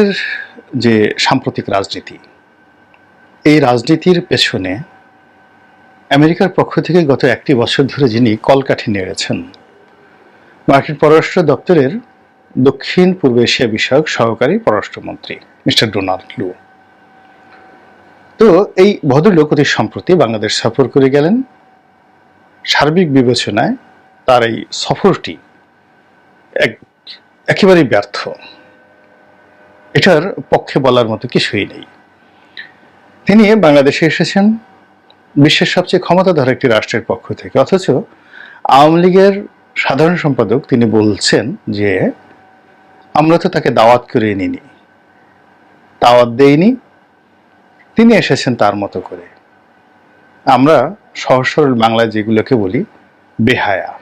বাংলাদেশের যে সাম্প্রতিক রাজনীতি, এই রাজনীতির পেছনে আমেরিকার পক্ষ থেকে গত একটি বছর ধরে যিনি কলকাঠি নেড়েছেন, মার্কিন পররাষ্ট্র দপ্তরের দক্ষিণ পূর্ব এশিয়া বিষয়ক সহকারী পররাষ্ট্রমন্ত্রী, মিস্টার ডোনাল্ড লু। তো এই ভদ্রলোক অতি সম্প্রতি বাংলাদেশ সফর করে গেলেন। সার্বিক বিবেচনায় তার এই সফরটি এক, একেবারেই ব্যর্থ। এটার পক্ষে বলার মতো কিছুই নেই। তিনি বাংলাদেশে এসেছেন, বিশ্বের সবচেয়ে ক্ষমতাধর একটি রাষ্ট্রের পক্ষ থেকে। অথচ আওয়ামী লীগের সাধারণ সম্পাদক তিনি বলছেন যে, আমরা তো তাকে দাওয়াত করে নিনি দাওয়াত দেইনি। তিনি এসেছেন তার মতো করে। আমরা সহজ সরল বাংলায় যেগুলোকে বলি, বেহায়া।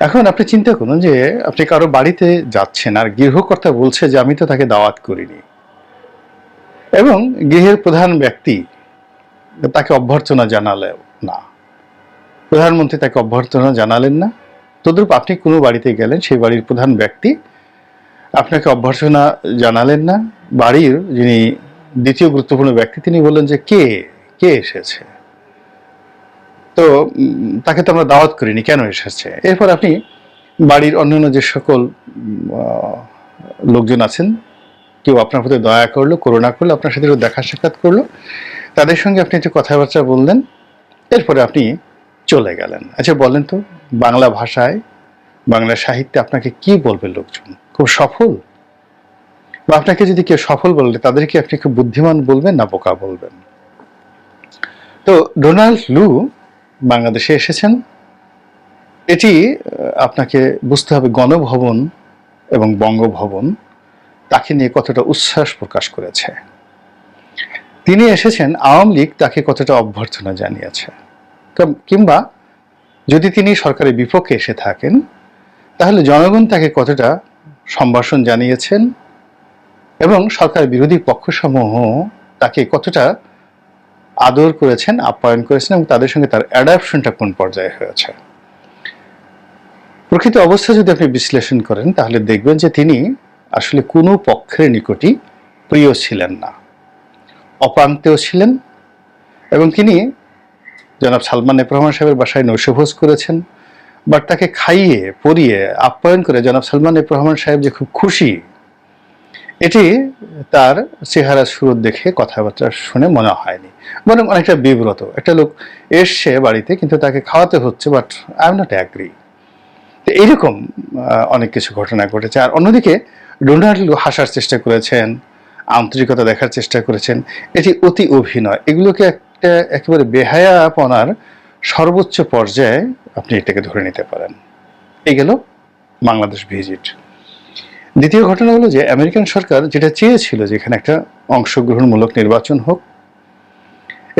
এখন আপনি চিন্তা করুন যে আপনি কারও বাড়িতে যাচ্ছেন আর গৃহকর্তা বলছে যে আমি তো তাকে দাওয়াত করিনি। এবং গৃহের প্রধান ব্যক্তি তাকে অভ্যর্থনা জানালেও না। প্রধানমন্ত্রী তাকে অভ্যর্থনা জানালেন না। তদ্রূপ আপনি কোনো বাড়িতে গেলেন, সেই বাড়ির প্রধান ব্যক্তি আপনাকে অভ্যর্থনা জানালেন না। বাড়ির যিনি দ্বিতীয় গুরুত্বপূর্ণ ব্যক্তি, তিনি বললেন যে কে কে এসেছে? তো তাকে তো আমরা দাওয়াত করিনি, কেন এসেছে? এরপর আপনি বাড়ির অন্যান্য যে সকল লোকজন আছেন, কেউ আপনার প্রতি দয়া করল, করুণা করল, আপনার সাথে দেখা সাক্ষাৎ করল, তাদের সঙ্গে আপনি একটু কথাবার্তা বললেন, এরপরে আপনি চলে গেলেন। আচ্ছা বলেন তো, বাংলা ভাষায়, বাংলা সাহিত্যে আপনাকে কি বলবে লোকজন? খুব সফল? বা আপনাকে যদি কেউ সফল বললে তাদেরকে আপনি খুব বুদ্ধিমান বলবেন না বোকা বলবেন? তো ডোনাল্ড লু বাংলাদেশে এসেছেন। এটি আপনাকে বুঝতে হবে গণভবন এবং বঙ্গভবন তাকে নিয়ে কতটা উচ্ছ্বাস প্রকাশ করেছে। তিনি এসেছেন, আওয়ামী লীগ তাকে কতটা অভ্যর্থনা জানিয়েছে। কিংবা যদি তিনি সরকারের বিপক্ষে এসে থাকেন, তাহলে জনগণ তাকে কতটা সম্ভাষণ জানিয়েছেন এবং সরকার বিরোধী পক্ষসমূহ তাকে কতটা আদর করেছেন, আপ্যায়ন করেছেন এবং তাদের সঙ্গে তার অ্যাডাপশনটা কোন পর্যায়ে হয়েছে। প্রকৃত অবস্থা যদি আপনি বিশ্লেষণ করেন, তাহলে দেখবেন যে তিনি আসলে কোনো পক্ষের নিকটই প্রিয় ছিলেন না। অপ্রান্তেও ছিলেন এবং তিনি জনাব সালমান রহমান সাহেবের বাসায় নৈশভোজ করেছেন, বাট তাকে খাইয়ে, পরিয়ে, আপ্যায়ন করে জনাব সালমান রহমান সাহেব যে খুব খুশি এটি তার চেহারা সুরত দেখে কথাবার্তা শুনে মনে হয়নি। বরং অনেকটা বিব্রত। একটা লোক এসছে বাড়িতে, কিন্তু তাকে খাওয়াতে হচ্ছে but I am not agree তো এইরকম অনেক কিছু ঘটনা ঘটেছে। আর অন্যদিকে, ডোনাল্ড হাসার চেষ্টা করেছেন, আন্তরিকতা দেখার চেষ্টা করেছেন। এটি অতি অভিনয়। এগুলোকে একটা একেবারে বেহায়াপনার সর্বোচ্চ পর্যায়ে আপনি এটাকে ধরে নিতে পারেন। এই গেল বাংলাদেশ ভিজিট। দ্বিতীয় ঘটনা হলো যে আমেরিকান সরকার যেটা চেয়েছিল যে এখানে একটা অংশগ্রহণমূলক নির্বাচন হোক,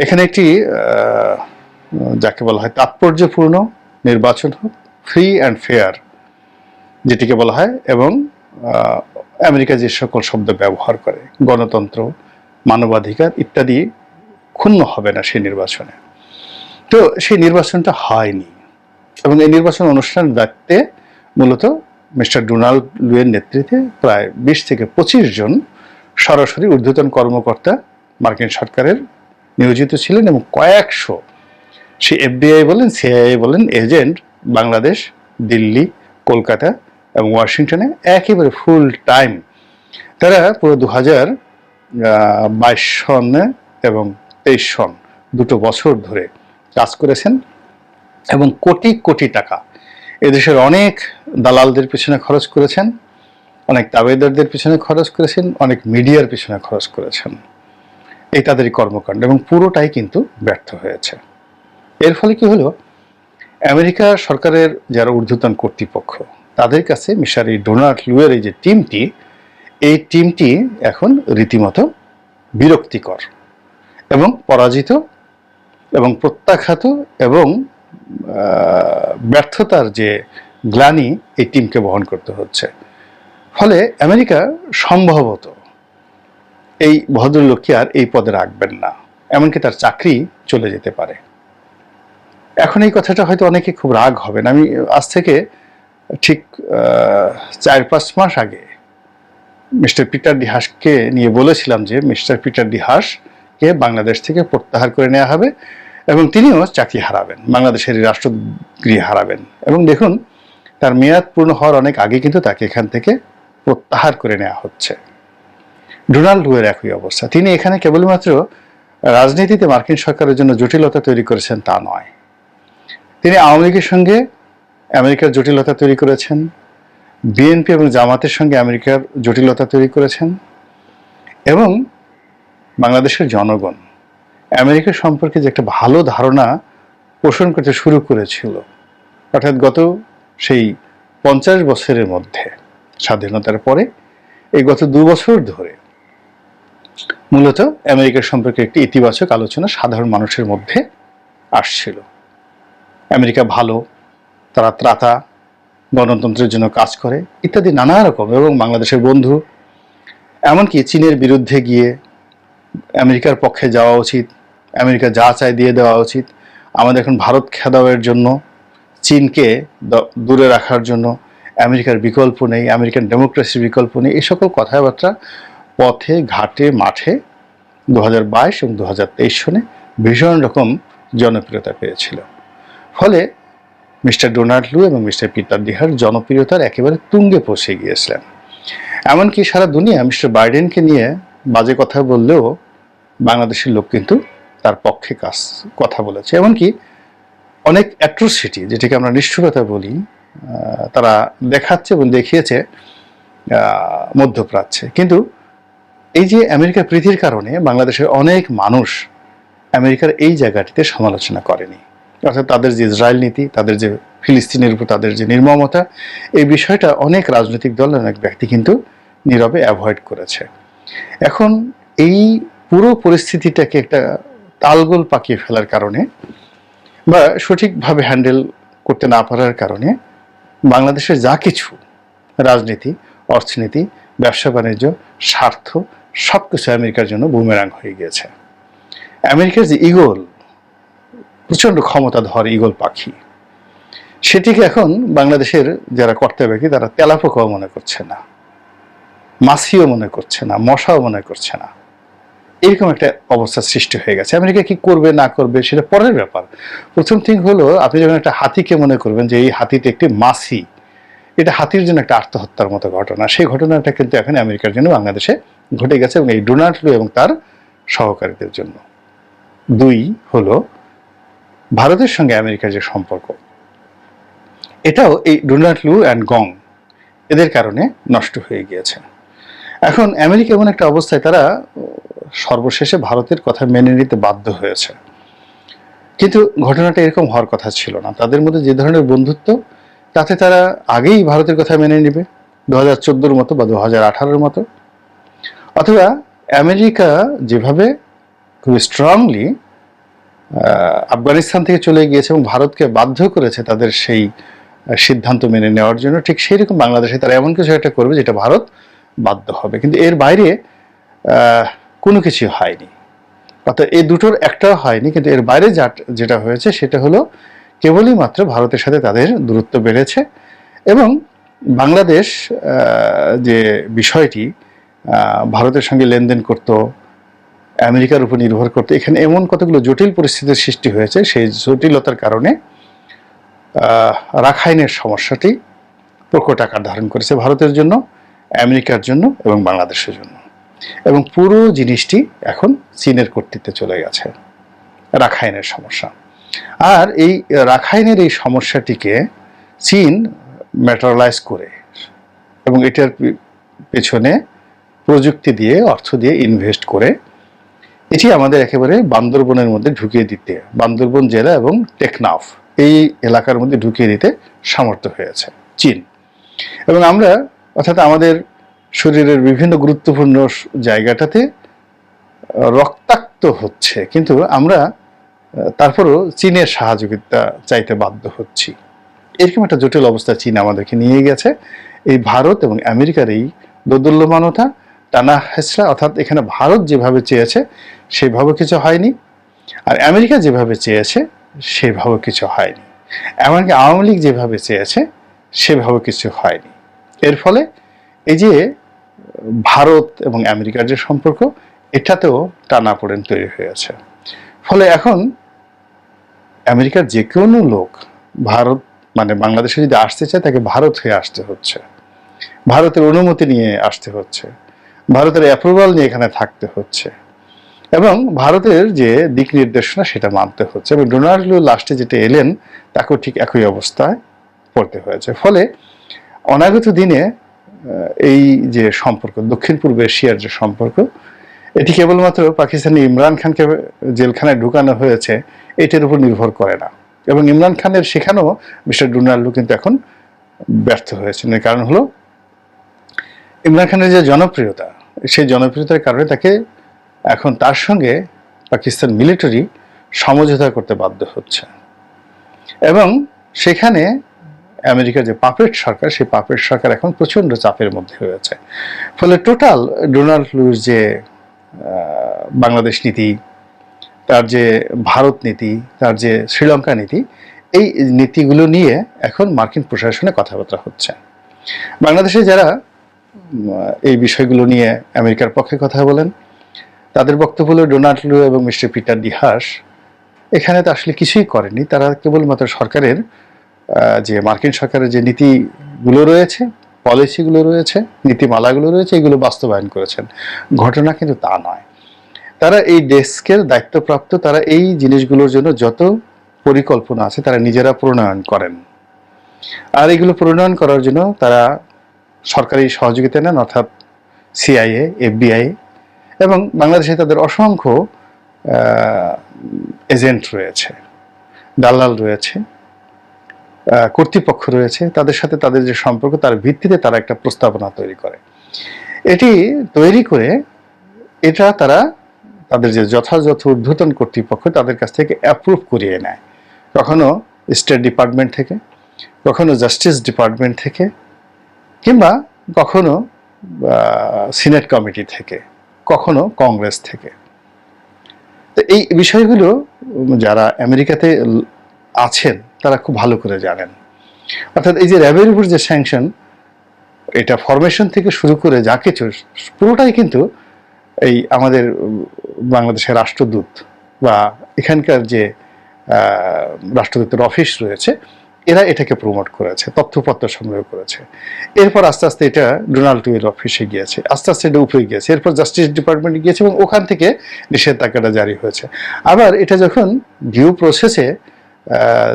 এখানে একটি যাকে বলা হয় তাৎপর্যপূর্ণ নির্বাচন হোক ফ্রি অ্যান্ড ফেয়ার যেটিকে বলা হয়, এবং আমেরিকা যে সকল শব্দ ব্যবহার করে, গণতন্ত্র, মানবাধিকার ইত্যাদি ক্ষুণ্ণ হবে না সেই নির্বাচনে। তো সেই নির্বাচনটা হয়নি, এবং এই নির্বাচন অনুষ্ঠানের দায়িত্বে মূলত মিস্টার ডোনাল্ড লুয়ের নেতৃত্বে প্রায় বিশ থেকে পঁচিশ জন সরাসরি ঊর্ধ্বতন কর্মকর্তা মার্কিন সরকারের নিয়োজিত ছিলেন এবং কয়েকশো সে এফবিআই বলেন, সিআইএ বলেন, এজেন্ট বাংলাদেশ, দিল্লি, কলকাতা এবং ওয়াশিংটনে একেবারে ফুল টাইম। তারা পুরো দু হাজার বাইশ সনে এবং তেইশ সন দুটো বছর ধরে কাজ করেছেন এবং কোটি কোটি টাকা এদেশের অনেক দালালদের পিছনে খরচ করেছেন, অনেক তাবেদারদের পিছনে খরচ করেছেন, অনেক মিডিয়ার পিছনে খরচ করেছেন। এই তাদেরই কর্মকাণ্ড এবং পুরোটাই কিন্তু ব্যর্থ হয়েছে। এর ফলে কি হলো? আমেরিকা সরকারের যারা ঊর্ধ্বতন কর্তৃপক্ষ, তাদের কাছে মিশার ডোনাল্ড লুয়ের এই যে টিমটি, এই টিমটি এখন রীতিমতো বিরক্তিকর এবং পরাজিত এবং প্রত্যাখ্যাত এবং ব্যর্থতার যে গ্লানি এই টিমকে বহন করতে হচ্ছে। ফলে আমেরিকা সম্ভবত এই ভদ্রলোককে আর এই পদে রাখবেন না, এমনকি তার চাকরি চলে যেতে পারে। এখন এই কথাটা হয়তো অনেকে খুব রাগ হবেন। আমি আজ থেকে ঠিক চার পাঁচ মাস আগে মিস্টার পিটার ডিহাসকে নিয়ে বলেছিলাম যে, মিস্টার পিটার ডিহাসকে বাংলাদেশ থেকে প্রত্যাহার করে নেওয়া হবে। এবং তিনিও চাকরি হারাবেন, বাংলাদেশের রাষ্ট্রগৃহ হারাবেন। এবং দেখুন, তার মেয়াদ পূর্ণ হওয়ার অনেক আগে কিন্তু তাকে এখান থেকে প্রত্যাহার করে নেওয়া হচ্ছে। ডোনাল্ড লুয়ের একই অবস্থা। তিনি এখানে কেবলমাত্র রাজনীতিতে মার্কিন সরকারের জন্য জটিলতা তৈরি করেছেন তা নয়। তিনি আওয়ামী লীগের সঙ্গে আমেরিকার জটিলতা তৈরি করেছেন। বিএনপি এবং জামাতের সঙ্গে আমেরিকার জটিলতা তৈরি করেছেন। এবং বাংলাদেশের জনগণ আমেরিকা সম্পর্কে যে একটা ভালো ধারণা পোষণ করতে শুরু করেছিল, অর্থাৎ গত সেই পঞ্চাশ বছরের মধ্যে, স্বাধীনতার পরে, এই গত দু বছর ধরে, মূলত আমেরিকা সম্পর্কে একটি ইতিবাচক আলোচনা সাধারণ মানুষের মধ্যে আসছিল। আমেরিকা ভালো, তারা ত্রাতা, গণতন্ত্রের জন্য কাজ করে, ইত্যাদি নানা রকম, এবং বাংলাদেশের বন্ধু, এমনকি চীনের বিরুদ্ধে গিয়ে আমেরিকার পক্ষে যাওয়া উচিত, আমেরিকা যা চায় দিয়ে দেওয়া উচিত। আমাদের এখন ভারত খেদাওয়ের জন্য, চীনকে দূরে রাখার জন্য আমেরিকার বিকল্প নেই, আমেরিকান ডেমোক্রেসির বিকল্প নেই। এই সকল কথাবার্তা পথে, ঘাটে, মাঠে দু হাজার বাইশ এবং দু হাজার তেইশ সনে ভীষণ রকম জনপ্রিয়তা পেয়েছিল। ফলে মিস্টার ডোনাল্ড লু এবং মিস্টার পিটার ডিহার জনপ্রিয়তার একেবারে তুঙ্গে পৌঁছে গিয়েছিলেন। এমনকি সারা দুনিয়া মিস্টার বাইডেনকে নিয়ে বাজে কথা বললেও বাংলাদেশের লোক কিন্তু তার পক্ষে কাজ, কথা বলেছে। এমনকি অনেক অ্যাট্রোসিটি যেটাকে আমরা নিষ্ঠুরতা বলি তারা দেখাচ্ছে এবং দেখিয়েছে মধ্যপ্রাচ্যে। কিন্তু এই যে আমেরিকার প্রীতির কারণে বাংলাদেশের অনেক মানুষ আমেরিকার এই জায়গাটিতে সমালোচনা করেনি। অর্থাৎ তাদের যে ইসরায়েল নীতি, তাদের যে ফিলিস্তিনের উপর তাদের যে নির্মমতা, এই বিষয়টা অনেক রাজনৈতিক দল অনেক ব্যক্তি কিন্তু নীরবে অ্যাভয়েড করেছে। এখন এই পুরো পরিস্থিতিটাকে একটা তালগোল পাকিয়ে ফেলার কারণে বা সঠিকভাবে হ্যান্ডেল করতে না পারার কারণে বাংলাদেশের যা কিছু রাজনীতি, অর্থনীতি, ব্যবসা, বাণিজ্য, স্বার্থ সব কিছু আমেরিকার জন্য বুমেরাং হয়ে গিয়েছে। আমেরিকার যে ইগল প্রচণ্ড ক্ষমতাধর ইগল পাখি, সেটিকে এখন বাংলাদেশের যারা কর্তা তারা তেলাপোকাও মনে করছে না, মাছিও মনে করছে না, মশাও মনে করছে না। এরকম একটা অবস্থা সৃষ্টি হয়ে গেছে। আমেরিকা কি করবে, না করবে, সেটা পরের ব্যাপার। প্রথম থিং হলো, আপনি যখন একটা হাতিকে মনে করবেন যে এই হাতিটা একটি মাছি, এটা হাতির জন্য একটা আত্মহত্যার মতো ঘটনা। সেই ঘটনাটা কিন্তু এখন আমেরিকার জন্য বাংলাদেশে ঘটে গেছে এবং এই ডোনাল্ড লু এবং তার সহকারীদের জন্য। দুই হলো, ভারতের সঙ্গে আমেরিকার যে সম্পর্ক, এটাও এই ডোনাল্ড লু অ্যান্ড গং, এদের কারণে নষ্ট হয়ে গিয়েছে। এখন আমেরিকা এমন একটা অবস্থায়, তারা সর্বশেষে ভারতের কথা মেনে নিতে বাধ্য হয়েছে। কিন্তু ঘটনাটা এরকম হওয়ার কথা ছিল না। তাদের মধ্যে যে ধরনের বন্ধুত্ব, তাতে তারা আগেই ভারতের কথা মেনে নেবে, দু হাজার চোদ্দোর মতো বা দু হাজার আঠারোর মতো। অথবা আমেরিকা যেভাবে খুবই স্ট্রংলি আফগানিস্তান থেকে চলে গিয়েছে এবং ভারতকে বাধ্য করেছে তাদের সেই সিদ্ধান্ত মেনে নেওয়ার জন্য, ঠিক সেই রকম বাংলাদেশে তারা এমন কিছু একটা করবে যেটা ভারত বাধ্য হবে। কিন্তু এর বাইরে কোনো কিছু হয়নি। অর্থাৎ এই দুটোর একটাও হয়নি, কিন্তু এর বাইরে যা, যেটা হয়েছে সেটা হলো কেবলই মাত্র ভারতের সাথে তাদের দূরত্ব বেড়েছে এবং বাংলাদেশ যে বিষয়টি ভারতের সঙ্গে লেনদেন করত, আমেরিকার উপর নির্ভর করতে, এখানে এমন কতগুলো জটিল পরিস্থিতির সৃষ্টি হয়েছে সেই জটিলতার কারণে রাখাইনের সমস্যাটি প্রকট আকার ধারণ করেছে ভারতের জন্য, আমেরিকার জন্য এবং বাংলাদেশের জন্য। এবং পুরো জিনিসটি এখন চীনের কর্তৃত্বে চলে গেছে। রাখাইনের সমস্যা। আর এই রাখাইনের এই সমস্যাটিকে চীন ম্যাটারালাইজ করে এবং এটার পেছনে প্রযুক্তি দিয়ে, অর্থ দিয়ে ইনভেস্ট করে, এটি আমাদের একেবারে বান্দরবনের মধ্যে ঢুকিয়ে দিতে, বান্দরবন জেলা এবং টেকনাফ এই এলাকার মধ্যে ঢুকিয়ে দিতে সামর্থ্য হয়েছে, চীন। এবং আমরা, অর্থাৎ আমাদের শরীরের বিভিন্ন গুরুত্বপূর্ণ জায়গাটাতে রক্তাক্ত হচ্ছে। কিন্তু আমরা তারপরও চীনের সহযোগিতা চাইতে বাধ্য হচ্ছি। এরকম একটা জটিল অবস্থা চীন আমাদেরকে নিয়ে গেছে। এই ভারত এবং আমেরিকার এই দোদুল্যমানতা, টানা হেসরা অর্থাৎ এখানে ভারত যেভাবে চেয়েছে, সেভাবে কিছু হয়নি। আর আমেরিকা যেভাবে চেয়েছে, সেভাবে কিছু হয়নি। এমনকি আওয়ামী লীগ যেভাবে চেয়েছে, সেভাবে কিছু হয়নি। এর ফলে এই যে, ভারত এবং আমেরিকার যে সম্পর্ক, এটাতেও টানাপোড়েন তৈরি হয়েছে ফলে এখন আমেরিকার যে কোনো লোক, ভারত মানে বাংলাদেশে যদি আসতে চায়, তাকে ভারত হয়ে আসতে হচ্ছে। ভারতের অনুমতি নিয়ে আসতে হচ্ছে। ভারতের অ্যাপ্রুভাল নিয়ে এখানে থাকতে হচ্ছে। এবং ভারতের যে দিক নির্দেশনা, সেটা মানতে হচ্ছে। এবং ডোনাল্ড লু লাস্টে যেটা এলেন, তাকেও ঠিক একই অবস্থায় পড়তে হয়েছে। ফলে অনাগত দিনে এই যে সম্পর্ক, দক্ষিণ পূর্ব এশিয়ার যে সম্পর্ক, এটি কেবলমাত্র পাকিস্তানি ইমরান খানকে জেলখানায় ঢুকানো হয়েছে, এটির উপর নির্ভর করে না। এবং ইমরান খানের সেখানেও মিস্টার ডোনাল্ডো কিন্তু এখন ব্যর্থ হয়েছেন। এর কারণ হলো, ইমরান খানের যে জনপ্রিয়তা, সেই জনপ্রিয়তার কারণে তাকে এখন তার সঙ্গে পাকিস্তান মিলিটারি সমঝোতা করতে বাধ্য হচ্ছে। এবং সেখানে আমেরিকার যে পাপেট সরকার, সেই পাপেট সরকার এখন প্রচণ্ড চাপের মধ্যে রয়েছে। ফলে টোটাল ডোনাল্ড লুর যে বাংলাদেশ নীতি, তার যে ভারত নীতি, তার যে শ্রীলঙ্কা নীতি, এই নীতিগুলো নিয়ে এখন মার্কিন প্রশাসনে কথাবার্তা হচ্ছে। বাংলাদেশে যারা এই বিষয়গুলো নিয়ে আমেরিকার পক্ষে কথা বলেন, তাদের বক্তব্য হলো ডোনাল্ড লু এবং মিস্টার পিটার ডিহাস এখানে তো আসলে কিছুই করেনি তারা কেবলমাত্র সরকারের যে মার্কিন সরকারের যে নীতিগুলো রয়েছে, পলিসিগুলো রয়েছে, নীতিমালাগুলো রয়েছে, এগুলো বাস্তবায়ন করেছেন। ঘটনা কিন্তু তা নয়। তারা এই ডেস্কের দায়িত্বপ্রাপ্ত, তারা এই জিনিসগুলোর জন্য যত পরিকল্পনা আছে, তারা নিজেরা প্রণয়ন করেন। আর এগুলো প্রণয়ন করার জন্য তারা সরকারি সহযোগিতা নেন, অর্থাৎ সিআইএ এফবিআই এবং বাংলাদেশে তাদের অসংখ্য এজেন্ট রয়েছে, দালাল রয়েছে। কর্তৃপক্ষ রয়েছে, তাদের সাথে তাদের যে সম্পর্ক, তার ভিত্তিতে তারা একটা প্রস্তাবনা তৈরি করে। এটি তৈরি করে এটা তারা তাদের যে যথাযথ ঊর্ধ্বতন কর্তৃপক্ষ, তাদের কাছ থেকে অ্যাপ্রুভ করিয়ে নেয়। কখনো স্টেট ডিপার্টমেন্ট থেকে, কখনো জাস্টিস ডিপার্টমেন্ট থেকে, কিংবা কখনো সিনেট কমিটি থেকে, কখনো কংগ্রেস থেকে। তো এই বিষয়গুলো যারা আমেরিকাতে আছেন তারা খুব ভালো করে জানেন। অর্থাৎ এই যে র্যাবের উপর যে স্যাংশন এটা ফরমেশন থেকে শুরু করে যা কিছু, পুরোটাই কিন্তু এই আমাদের বাংলাদেশের রাষ্ট্রদূত বা এখানকার যে রাষ্ট্রদূতের অফিস রয়েছে, এরা এটাকে প্রমোট করেছে, তথ্যপত্র সংগ্রহ করেছে। এরপর আস্তে আস্তে এটা ডোনাল্ড টুয়ের অফিসে গিয়েছে, আস্তে আস্তে এটা উপরে গিয়েছে, এরপর জাস্টিস ডিপার্টমেন্টে গিয়েছে এবং ওখান থেকে নিষেধাজ্ঞাটা জারি হয়েছে। আবার এটা যখন ডিউ প্রসেসে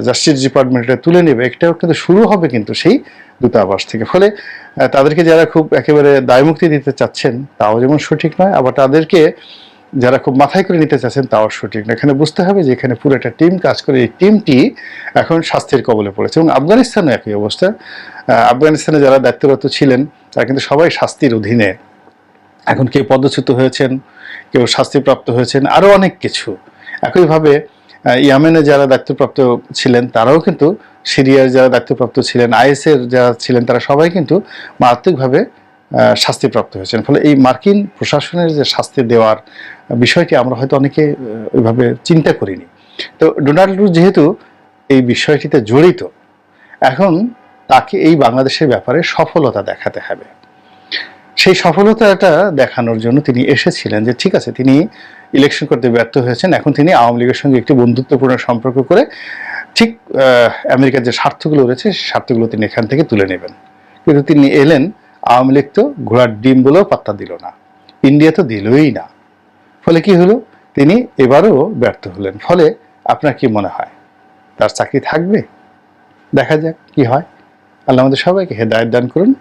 জাস্টিস ডিপার্টমেন্টে তুলে নেবে। এটাও কিন্তু শুরু হবে কিন্তু সেই দূতাবাস থেকে। ফলে তাদেরকে যারা খুব একেবারে দায়মুক্তি দিতে চাচ্ছেন, তাও যেমন সঠিক নয়, আবার তাদেরকে যারা খুব মাথায় করে নিতে চাচ্ছেন, তাও সঠিক না এখানে বুঝতে হবে যে এখানে পুরো একটা টিম কাজ করে। এই টিমটি এখন স্বাস্থ্যের কবলে পড়েছে এবং আফগানিস্তানও একই অবস্থা। আফগানিস্তানে যারা দায়িত্বরত ছিলেন, তারা কিন্তু সবাই শাস্তির অধীনে। এখন কেউ পদচ্যুত হয়েছেন, কেউ শাস্তিপ্রাপ্ত হয়েছেন আরও অনেক কিছু। একইভাবে ইয়ামেনে যারা দায়িত্বপ্রাপ্ত ছিলেন, তারাও কিন্তু সিরিয়ার যারা দায়িত্বপ্রাপ্ত ছিলেন, আইএসের যারা ছিলেন, তারা সবাই কিন্তু মারাত্মকভাবে শাস্তিপ্রাপ্ত হয়েছেন। ফলে এই মার্কিন প্রশাসনের যে শাস্তি দেওয়ার বিষয়টি আমরা হয়তো অনেকে ওইভাবে চিন্তা করিনি। তো ডোনাল্ড ট্রাম্প যেহেতু এই বিষয়টিতে জড়িত, এখন তাকে এই বাংলাদেশের ব্যাপারে সফলতা দেখাতে হবে। সেই সফলতাটা দেখানোর জন্য তিনি এসেছিলেন যে, ঠিক আছে, তিনি ইলেকশন করতে ব্যর্থ হয়েছেন। এখন তিনি আওয়ামী লীগের সঙ্গে একটি বন্ধুত্বপূর্ণ সম্পর্ক করে ঠিক আমেরিকার যে স্বার্থগুলো রয়েছে, সেই স্বার্থগুলো তিনি এখান থেকে তুলে নেবেন। কিন্তু তিনি এলেন, আওয়ামী লীগ তো ঘোড়ার ডিম বলেও পাত্তা দিল না। ইন্ডিয়া তো দিলই না। ফলে কি হলো? তিনি এবারও ব্যর্থ হলেন। ফলে আপনার কি মনে হয়? তার চাকরি থাকবে? দেখা যাক কি হয়। আল্লাহ আমাদের সবাইকে হেদায়ত দান করুন।